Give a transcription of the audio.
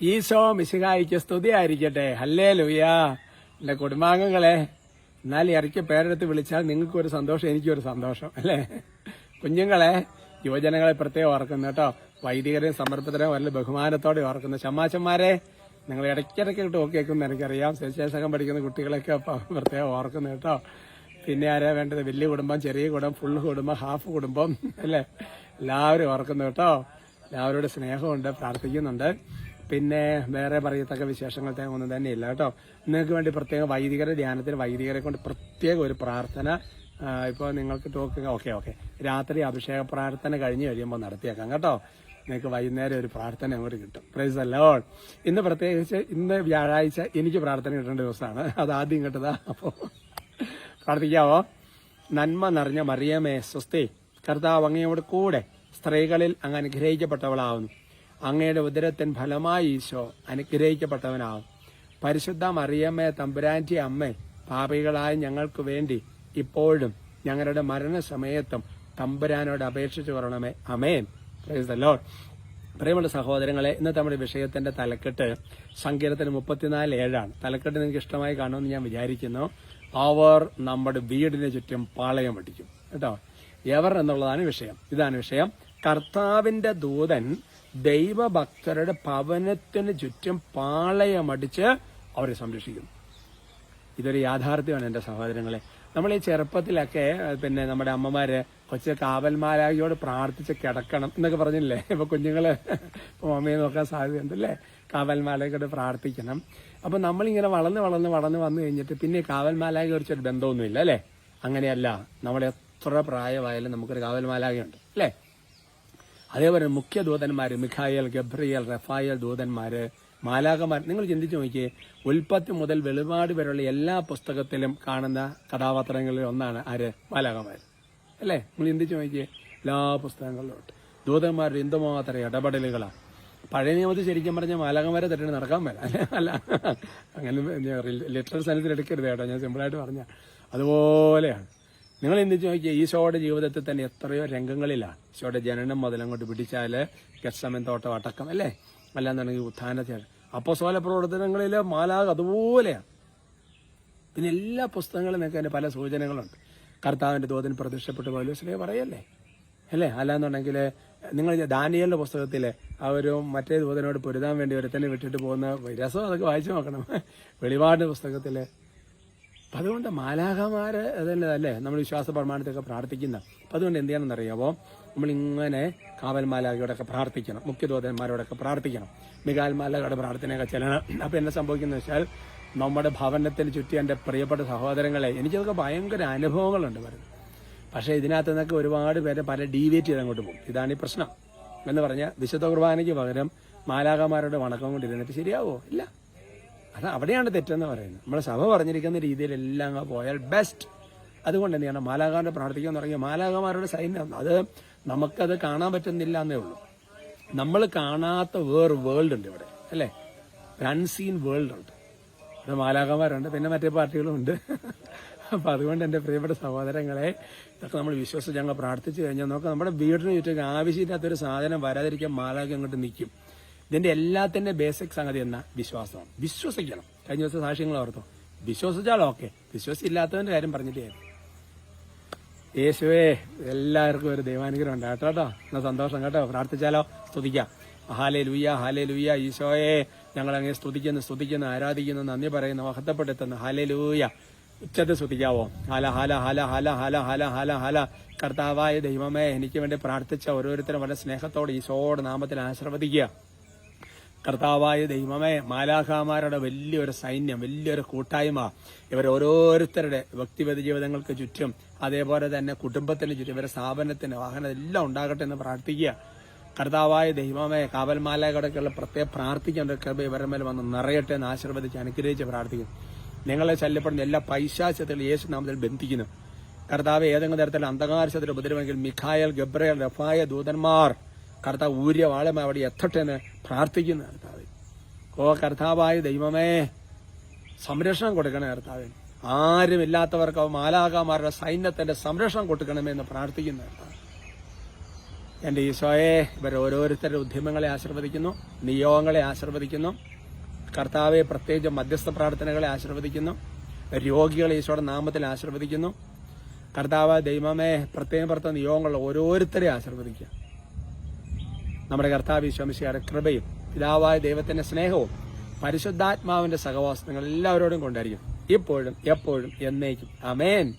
ഈശോ മിശിഹായിക്ക് സ്തുതിയായിരിക്കട്ടെ. ഹല്ലേ ലുയാ എന്റെ കുടുംബാംഗങ്ങളെ എന്നാൽ ഇറക്കി പേരെടുത്ത് വിളിച്ചാൽ നിങ്ങൾക്ക് ഒരു സന്തോഷം എനിക്കൊരു സന്തോഷം അല്ലേ? കുഞ്ഞുങ്ങളെ യുവജനങ്ങളെ പ്രത്യേകം ഓർക്കുന്നു കേട്ടോ. വൈദികരെയും സമർപ്പിതരെയും വളരെ ബഹുമാനത്തോടെ ഓർക്കുന്നു. ചമ്മാച്ചന്മാരെ നിങ്ങൾ ഇടയ്ക്കിടയ്ക്ക് ടോക്ക് കേൾക്കുന്ന എനിക്കറിയാം. ശേഷം പഠിക്കുന്ന കുട്ടികളൊക്കെ പ്രത്യേകം ഓർക്കുന്നു കേട്ടോ. പിന്നെ ആരാ വേണ്ടത്? വലിയ കുടുംബം ചെറിയ കുടുംബം ഫുൾ കുടുംബം ഹാഫ് കുടുംബം അല്ലേ? എല്ലാവരും ഓർക്കുന്നു കേട്ടോ. എല്ലാവരോടും സ്നേഹമുണ്ട് പ്രാർത്ഥിക്കുന്നുണ്ട്. പിന്നെ വേറെ പറയത്തക്ക വിശേഷങ്ങൾ ഒന്നും തന്നെ ഇല്ല കേട്ടോ. നിങ്ങൾക്ക് വേണ്ടി പ്രത്യേക വൈദികരെ ധ്യാനത്തിൽ വൈദികരെ കൊണ്ട് പ്രത്യേക ഒരു പ്രാർത്ഥന ഇപ്പോൾ നിങ്ങൾക്ക് ടോക്ക് ഓക്കെ ഓക്കെ. രാത്രി അഭിഷേക പ്രാർത്ഥന കഴിഞ്ഞ് കഴിയുമ്പോൾ നടത്തിയേക്കാം കേട്ടോ. നിങ്ങൾക്ക് വൈകുന്നേരം ഒരു പ്രാർത്ഥന അങ്ങോട്ട് കിട്ടും. പ്രൈസ് അല്ലോൾ ഇന്ന് പ്രത്യേകിച്ച് ഇന്ന് വ്യാഴാഴ്ച എനിക്ക് പ്രാർത്ഥന കിട്ടേണ്ട ദിവസമാണ്. അത് ആദ്യം കിട്ടതാ അപ്പോൾ പ്രാർത്ഥിക്കാവോ? നന്മ നിറഞ്ഞ മറിയമേ സ്വസ്തി. കർത്താവ് അങ്ങയോട് കൂടെ സ്ത്രീകളിൽ അങ്ങ് അനുഗ്രഹിക്കപ്പെട്ടവളാവുന്നു. അങ്ങയുടെ ഉദരത്തിൻ ഫലമായി ഈശോ അനുഗ്രഹിക്കപ്പെട്ടവനാവും. പരിശുദ്ധ മറിയമ്മേ തമ്പുരാന്റെ അമ്മ പാപികളായ ഞങ്ങൾക്ക് വേണ്ടി ഇപ്പോഴും ഞങ്ങളുടെ മരണസമയത്തും തമ്പുരാനോട് അപേക്ഷിച്ചു കൊറണമേ അമേൻ പ്രൈസ് പ്രിയമുള്ള സഹോദരങ്ങളെ ഇന്നത്തെ നമ്മുടെ വിഷയത്തിന്റെ തലക്കെട്ട് സങ്കീർത്തനം മുപ്പത്തിനാല് ഏഴാണ്. തലക്കെട്ട് നിങ്ങൾക്ക് ഇഷ്ടമായി കാണുമെന്ന് ഞാൻ വിചാരിക്കുന്നു. അവർ നമ്മുടെ വീടിന് ചുറ്റും പാളയം പഠിക്കും കേട്ടോ? എവർ എന്നുള്ളതാണ് വിഷയം. ഇതാണ് വിഷയം. കർത്താവിന്റെ ദൂതൻ ദൈവഭക്തരുടെ ഭവനത്തിന് ചുറ്റും പാളയമടിച്ച് അവരെ സംരക്ഷിക്കുന്നു. ഇതൊരു യാഥാർത്ഥ്യമാണ് എന്റെ സഹോദരങ്ങളെ. നമ്മൾ ഈ ചെറുപ്പത്തിലൊക്കെ പിന്നെ നമ്മുടെ അമ്മമാര് കൊച്ചു കാവൽമാരായോട് പ്രാർത്ഥിച്ച് കിടക്കണം എന്നൊക്കെ പറഞ്ഞില്ലേ? ഇപ്പൊ കുഞ്ഞുങ്ങൾ ഇപ്പൊ നോക്കാൻ സാധ്യതയുണ്ട് അല്ലേ കാവൽമാലയോട് പ്രാർത്ഥിക്കണം. അപ്പൊ നമ്മളിങ്ങനെ വളർന്ന് വളർന്ന് വളർന്ന് വന്നു കഴിഞ്ഞിട്ട് പിന്നെ ഈ കാവൽമാലാകെ കുറിച്ചൊരു ബന്ധമൊന്നുമില്ല അല്ലേ? അങ്ങനെയല്ല നമ്മൾ എത്ര പ്രായമായാലും നമുക്കൊരു കാവൽമാലാകയുണ്ട് അല്ലേ? അതേപോലെ മുഖ്യ ദൂതന്മാർ മിഖായൽ ഗബ്രിയൽ റഫായൽ ദൂതന്മാർ മാലാകമാർ നിങ്ങൾ ചിന്തിച്ചു നോക്കിയേ ഉൽപ്പത്തി മുതൽ വെളിപാട് വരെയുള്ള എല്ലാ പുസ്തകത്തിലും കാണുന്ന കഥാപാത്രങ്ങളിൽ ഒന്നാണ് ആര്? മാലാകമാർ അല്ലേ? നിങ്ങൾ ചിന്തിച്ചു നോക്കിയേ എല്ലാ പുസ്തകങ്ങളിലും ദൂതന്മാരുടെ എന്തുമാത്രം ഇടപെടലുകളാണ് പഴയ നിയമത്തിൽ ശരിക്കും പറഞ്ഞാൽ മാലാകന്മാരെ തട്ടി നടക്കാൻ മേല. അല്ലേ? അങ്ങനെ ലിറ്ററൽ സയൻസിൽ എടുക്കരുത് കേട്ടോ. ഞാൻ സിമ്പിളായിട്ട് പറഞ്ഞ. അതുപോലെയാണ്. നിങ്ങൾ എന്ത് ചോദിക്കുക ഈശോയുടെ ജീവിതത്തിൽ തന്നെ എത്രയോ രംഗങ്ങളിലാണ്. ഈശോയുടെ ജനനം മുതൽ അങ്ങോട്ട് പിടിച്ചാൽ ഗസ്സമൻ തോട്ടം അടക്കം അല്ലേ? അല്ലാന്നുണ്ടെങ്കിൽ ഉത്ഥാനത്തിൽ അപ്പോസ്തല പ്രവർത്തനങ്ങളിൽ മാലാക അതുപോലെയാണ്. പിന്നെ എല്ലാ പുസ്തകങ്ങളും നിങ്ങൾക്ക് അതിന്റെ പല സൂചനകളുണ്ട്. കർത്താവിന്റെ തോതിന് പ്രത്യക്ഷപ്പെട്ട് പൗലോസിലെ പറയല്ലേ? അല്ലേ? അല്ലാന്നുണ്ടെങ്കിൽ നിങ്ങൾ ദാനിയലിന്റെ പുസ്തകത്തിൽ അവരും മറ്റേ ദൂതനോട് പൊരുതാൻ വേണ്ടി ഒരുത്തനെ വിട്ടിട്ട് പോകുന്ന രസം അതൊക്കെ വായിച്ചു നോക്കണം. വെളിപാടിന്റെ പുസ്തകത്തിൽ അപ്പൊ അതുകൊണ്ട് മാലാഖമാര് അതല്ലേ അല്ലേ? നമ്മൾ വിശ്വാസ പ്രമാണത്തൊക്കെ പ്രാർത്ഥിക്കുന്ന. അപ്പം അതുകൊണ്ട് എന്ത് ചെയ്യണം അറിയാമോ നമ്മൾ ഇങ്ങനെ കാവൽ മാലാഖയോടൊക്കെ പ്രാർത്ഥിക്കണം മുഖ്യദോതന്മാരോടൊക്കെ പ്രാർത്ഥിക്കണം. മികാൽ മാലാഖയുടെ പ്രാർത്ഥനയൊക്കെ ചെല്ലണം. അപ്പം എന്നെ സംഭവിക്കുന്നത് വെച്ചാൽ നമ്മുടെ ഭവനത്തിന് ചുറ്റി എന്റെ പ്രിയപ്പെട്ട സഹോദരങ്ങളെ എനിക്കതൊക്കെ ഭയങ്കര അനുഭവങ്ങളുണ്ട് വരുന്നത് പക്ഷേ ഇതിനകത്ത് നിന്നൊക്കെ ഒരുപാട് പേരെ പല ഡീവിയേറ്റ് ചെയ്ത് അങ്ങോട്ട് പോകും. ഇതാണ് ഈ പ്രശ്നം. എന്ന് പറഞ്ഞാൽ വിശുദ്ധ കുർബാനയ്ക്ക് പകരം മാലാഖമാരുടെ വണക്കം കൊണ്ടിരുന്നിട്ട് ശരിയാവോ? ഇല്ല. അത് അവിടെയാണ് തെറ്റെന്ന് പറയുന്നത്. നമ്മൾ സഭ പറഞ്ഞിരിക്കുന്ന രീതിയിൽ എല്ലാം അങ്ങ് പോയാൽ ബെസ്റ്റ് അതുകൊണ്ട് എന്ത് ചെയ്യണം മാലാകാരുടെ പ്രാർത്ഥിക്കാൻ തുടങ്ങിയ മാലാകമാരുടെ സൈന്യം. അത് നമുക്കത് കാണാൻ പറ്റുന്നില്ല എന്നേ ഉള്ളൂ. നമ്മൾ കാണാത്ത വേറെ വേൾഡ് ഉണ്ട് ഇവിടെ അല്ലേ? അൺസീൻ വേൾഡ് ഉണ്ട്. ഇവിടെ മാലാകന്മാരുണ്ട് പിന്നെ മറ്റേ പാർട്ടികളും ഉണ്ട്. അപ്പൊ അതുകൊണ്ട് എന്റെ പ്രിയപ്പെട്ട സഹോദരങ്ങളെ ഇതൊക്കെ നമ്മൾ വിശ്വസിച്ച് ഞങ്ങൾ പ്രാർത്ഥിച്ചു കഴിഞ്ഞാൽ നോക്കാം നമ്മുടെ വീടിന് ചുറ്റും ആവശ്യമില്ലാത്തൊരു സാധനം വരാതിരിക്കാൻ മാലാഖ അങ്ങോട്ട് നിൽക്കും. ഇതിന്റെ എല്ലാത്തിന്റെ ബേസിക് സംഗതി എന്ന വിശ്വാസമാണ്. വിശ്വസിക്കണം. കഴിഞ്ഞ ദിവസം സാക്ഷ്യങ്ങൾ ഓർത്തോ. വിശ്വസിച്ചാൽ ഓക്കെ വിശ്വസിച്ചില്ലാത്തവന്റെ കാര്യം പറഞ്ഞിട്ടേ. യേശുവേ എല്ലാവർക്കും ഒരു ദൈവാനുഗ്രഹം ഉണ്ട് കേട്ടോ കേട്ടോ. എന്നാ സന്തോഷം കേട്ടോ. പ്രാർത്ഥിച്ചാലോ? സ്തുതിക്കാം. ഹാലേ ലുയ്യ ഹാലേ ലുയ്യ ഈശോയെ. ഞങ്ങൾ അങ്ങനെ സ്തുതിക്കുന്നു സ്തുതിക്കുന്നു ആരാധിക്കുന്നു നന്ദി പറയുന്നു മഹത്വപ്പെടുത്തുന്നു. ഹാലേ ലൂയ ഉച്ചത്തെ സ്തുതിക്കാവോ? ഹാല ഹാല ഹാല ഹാല ഹാല ഹാല ഹാല ഹാല. കർത്താവായ ദൈവമേ എനിക്ക് വേണ്ടി പ്രാർത്ഥിച്ച ഓരോരുത്തരും വളരെ സ്നേഹത്തോടെ ഈശോയുടെ നാമത്തിൽ ആശീർവദിക്കുക. കർത്താവായ ദൈവമേ മാലാഖാമാരുടെ വലിയൊരു സൈന്യം വലിയൊരു കൂട്ടായ്മ. ഇവർ ഓരോരുത്തരുടെ വ്യക്തിഗത ജീവിതങ്ങൾക്ക് ചുറ്റും അതേപോലെ തന്നെ കുടുംബത്തിന് ചുറ്റും ഇവരുടെ സ്ഥാപനത്തിന് വാഹനം എല്ലാം ഉണ്ടാകട്ടെ എന്ന് പ്രാർത്ഥിക്കുക. കർത്താവായ ദൈവമേ കാവൽമാലകളുടെയൊക്കെയുള്ള പ്രത്യേക പ്രാർത്ഥിക്കേണ്ട കൃപ ഇവരുടെ മേൽ വന്ന് നിറയട്ടെ എന്ന് ആശീർവദിച്ച് അനുഗ്രഹിച്ച് പ്രാർത്ഥിക്കും നിങ്ങളെ ശല്യപ്പെടുന്ന എല്ലാ പൈശാചത്തിൽ യേശു നാമത്തിൽ ബന്ധിക്കുന്നു. കർത്താവ് ഏതെങ്കിലും തരത്തിൽ അന്ധകാരശത്തിൽ ഉപദ്രവമെങ്കിൽ മിഖായൽ ഗബ്രയൽ റഫായ ദൂതന്മാർ കർത്താവ് ഊര്യ വാളമ അവിടെ എത്തട്ടെ എന്ന് പ്രാർത്ഥിക്കുന്നു കർത്താവ്. ഓ കർത്താവായ ദൈവമേ സംരക്ഷണം കൊടുക്കണേ കർത്താവ്. ആരുമില്ലാത്തവർക്ക് മാലാകാമാരുടെ സൈന്യത്തിന്റെ സംരക്ഷണം കൊടുക്കണമേ എന്ന് പ്രാർത്ഥിക്കുന്നു കർത്താവ്. എന്റെ ഈശോയെ ഇവർ ഓരോരുത്തരുടെ ഉദ്യമങ്ങളെ ആശീർവദിക്കുന്നു നിയോഗങ്ങളെ ആശീർവദിക്കുന്നു. കർത്താവെ പ്രത്യേകിച്ച് മധ്യസ്ഥ പ്രാർത്ഥനകളെ ആശീർവദിക്കുന്നു. രോഗികളെ ഈശോയുടെ നാമത്തിൽ ആശീർവദിക്കുന്നു. കർത്താവ് ദൈവമേ പ്രത്യേകം പ്രത്യേക നിയോഗങ്ങൾ ഓരോരുത്തരെ ആശീർവദിക്കുക. നമ്മുടെ കർത്താവ് ഈശോമിശിയുടെ കൃപയും പിതാവായ ദൈവത്തിന്റെ സ്നേഹവും പരിശുദ്ധാത്മാവിന്റെ സഹവാസങ്ങൾ എല്ലാവരോടും കൊണ്ടായിരിക്കും. ഇപ്പോഴും എപ്പോഴും എന്നേക്കും. അമേൻ